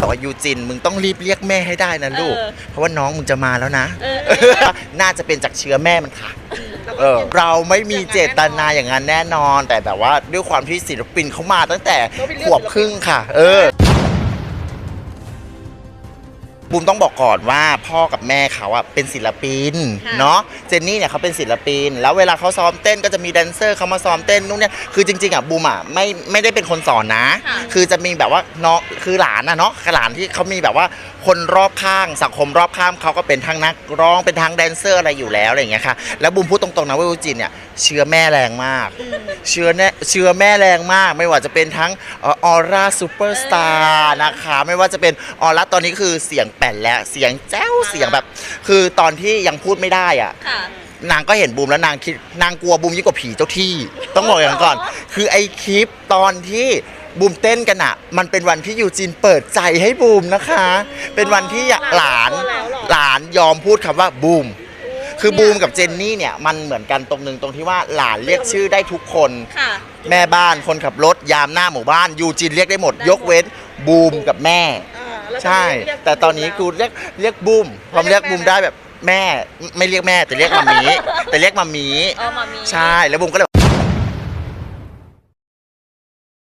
บอกว่ายูจินมึงต้องรีบเรียกแม่ให้ได้นะลูก เออเพราะว่าน้องมึงจะมาแล้วนะ เออเออ น่าจะเป็นจากเชื้อแม่มันค่ะ เออเราไม่มีเจตนาอย่างนั้นแน่นอน แต่แบบว่าด้วยความที่ศิลปินเขามาตั้งแต่ขวบครึ่งค่ะ เออ บูมต้องบอกก่อนว่าพ่อกับแม่เขาอะเป็นศิลปินค่ะเนาะเจนนี่เนี่ยเขาเป็นศิลปิน แล้วเวลาเขาซ้อมเต้นก็จะมีแดนเซอร์เขามาซ้อมเต้นนู่นเนี่ยคือจริงๆอะบูมอะไม่ไม่ได้เป็นคนสอนนะ ค่ะ คือจะมีแบบว่าเนาะคือหลานอะเนาะหลานที่เขามีแบบว่าคนรอบข้างสังคมรอบข้างเขาก็เป็นทั้งนักร้องเป็นทั้งแดนเซอร์อะไรอยู่แล้วอะไรอย่างเงี้ยค่ะแล้วบูมพูดตรงๆนะว่าวูจินเนี่ยเชื้อแม่แรงมาก เชื้อแน่เชื้อแม่แรงมาก ไม่ว่าจะเป็นทั้งออร่าซูเปอร์สตาร์นะคะ ไม่ว่าจะเป็นออร่าตอนนี้คือเสียงแป่นแล้วเสียงแจ้วเสียงแบบ คือตอนที่ยังพูดไม่ได้อะ ค่ะ นางก็เห็นบูมแล้วนางคิดนางกลัวบูมยิ่งกว่าผีเจ้าที่ ต้องบอกอย่างนั้นก่อน คือไอคลิปตอนที่บูมเต้นกันอะมันเป็นวันที่ยูจินเปิดใจให้บูมนะคะ เป็นวันที่หลานแล้วเหรอหลานยอมพูดคำว่าบูม คือบูมกับเจนนี่เนี่ยมันเหมือนกันตรงหนึงตรงที่ว่าหลานเรียกชื่อได้ทุกคน ค่ะ แม่บ้านคนขับรถยามหน้าหมู่บ้านยูจินเรียกได้หมด ยกเว้นบูมกับแม่ใช่แต่ตอนนี้กูเรียกเรียกบูมพอเรียกบูมได้แบบแม่ไม่เรียกแม่แต่เรียกมามีแต่เรียกมามี เออมามี ใช่ แล้วบูมก็เลย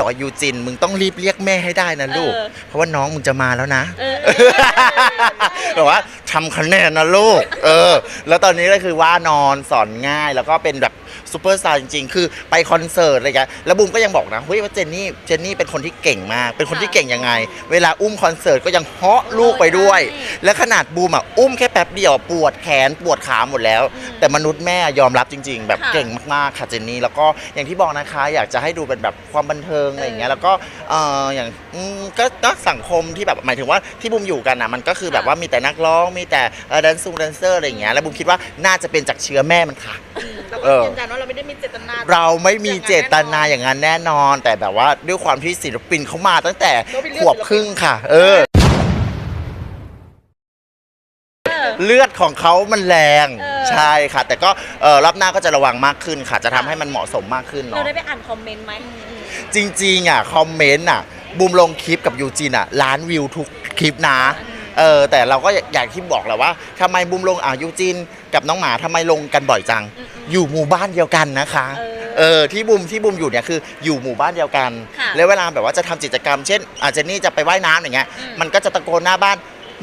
บอกว่ายูจิน มึงต้องรีบเรียกแม่ให้ได้นะลูก เออ เพราะว่าน้องมึงจะมาแล้วนะเออเออ แบบว่าทำคะแนนนะลูก เออ แล้วตอนนี้ก็คือว่านอนสอนง่ายแล้วก็เป็นแบบซูเปอร์สตาร์จริง ๆ คือไปคอนเสิร์ตอะไรเงี้ยแล้วบูมก็ยังบอกนะเฮ้ยว่าเจนนี่เจนนี่เป็นคนที่เก่งมาก เป็นคนที่เก่งยังไง เวลาอุ้มคอนเสิร์ตก็ยังเหาะลูกไปด้วยใช่และขนาดบูมอะอุ้มแค่แป๊บเดียวปวดแขนปวดขาหมดแล้ว แต่มนุษย์แม่ยอมรับจริง ๆ แบบค่ะ เก่งมากๆค่ะเจนนี่แล้วก็อย่างที่บอกนะคะ อยากจะให้ดูเป็นแบบความบันเทิงอะไรอย่างเงี้ยแล้วก็เอออย่างอืมก็ก็สังคมที่แบบหมายถึงว่าที่บูมอยู่กันอะมันก็คือแบบว่ามีแต่นักร้องมีแต่แดนซูแดนเซอร์อะไรอย่างเงี้ยแล้วบูมคิดว่าน่าจะเป็นจากเชื้อแม่มันค่ะ เราเอก็อยืนยันว่าเราไม่ได้มีเจตนา เราไม่มีเจตนาอย่างนั้นแน่นอน แต่แบบว่าด้วยความที่ศิลปินเขามาตั้งแต่ขวบครึ่งค่ะ เออ เลือดของเขามันแรงเออ ใช่ค่ะ แต่ก็เออรอบหน้าก็จะระวังมากขึ้นค่ะ จะทำให้มันเหมาะสมมากขึ้นเราเนาะ ได้ไปอ่านคอมเมนต์ไหม จริงๆอะคอมเมนต์อะบูมลงคลิปกับยูจินอะล้านวิวทุกคลิปนะเออแต่เราก็อย่างที่บอกแหละว่าทำไมบูมลงอะยูจินกับน้องหมาทำไมลงกันบ่อยจังอยู่หมู่บ้านเดียวกันนะคะเออเออที่บูมที่บูมอยู่เนี่ยคืออยู่หมู่บ้านเดียวกัน ค่ะแล้วเวลาแบบว่าจะทำกิจกรรมเช่นอาเจนนี่จะไปว่ายน้ำอย่างเงี้ยอืม มันก็จะตะโกนหน้าบ้าน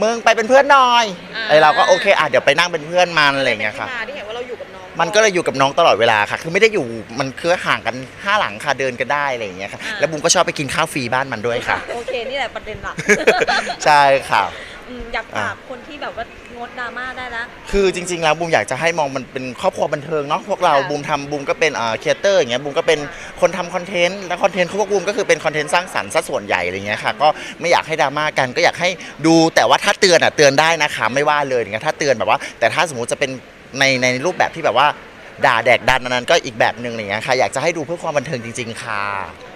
มึงไปเป็นเพื่อนหน่อยอ่า ไอเราก็โอเคอะเดี๋ยวไปนั่งเป็นเพื่อนมันอะไรอย่างเงี้ยค่ะที่มาที่เห็นว่าเราอยู่กับน้อง มันก็เลยอยู่กับน้องตลอดเวลาค่ะ คือไม่ได้อยู่มันคือห่างกันห้าหลังค่ะเดินกันได้อะไรอย่างเงี้ยค่ะ อ่า แล้วบุมก็ชอบไปกินข้าวฟรีบ้านมันด้วยค่ะ โอเค นี่แหละประเด็นหลัก ใช่ค่ะ อืมอยากฝากคนที่แบบว่า งดดราม่าได้แล้ว คือจริงๆแล้วบูมอยากจะให้มองมันเป็นครอบครัวบันเทิงเนาะพวกเราค่ะบูมทำบูมก็เป็นเอ่อครีเอเตอร์อย่างเงี้ยบูมก็เป็นคนทำคอนเทนต์แล้วคอนเทนต์ของพวกบูมก็คือเป็นคอนเทนต์สร้างสรรค์ซะส่วนใหญ่อะไรเงี้ยค่ะก็ไม่อยากให้ดราม่ากันก็อยากให้ดูแต่ว่าถ้าเตือนอะเตือนได้นะคะไม่ว่าเลยอย่างเงี้ยถ้าเตือนแบบว่า แต่ถ้าสมมติจะเป็นในในรูปแบบที่แบบว่าด่าแดกดันอันนั้นก็อีกแบบหนึ่งอะไรเงี้ยค่ะอยากจะให้ดูเพื่อความบันเทิงจริง ๆค่ะเอ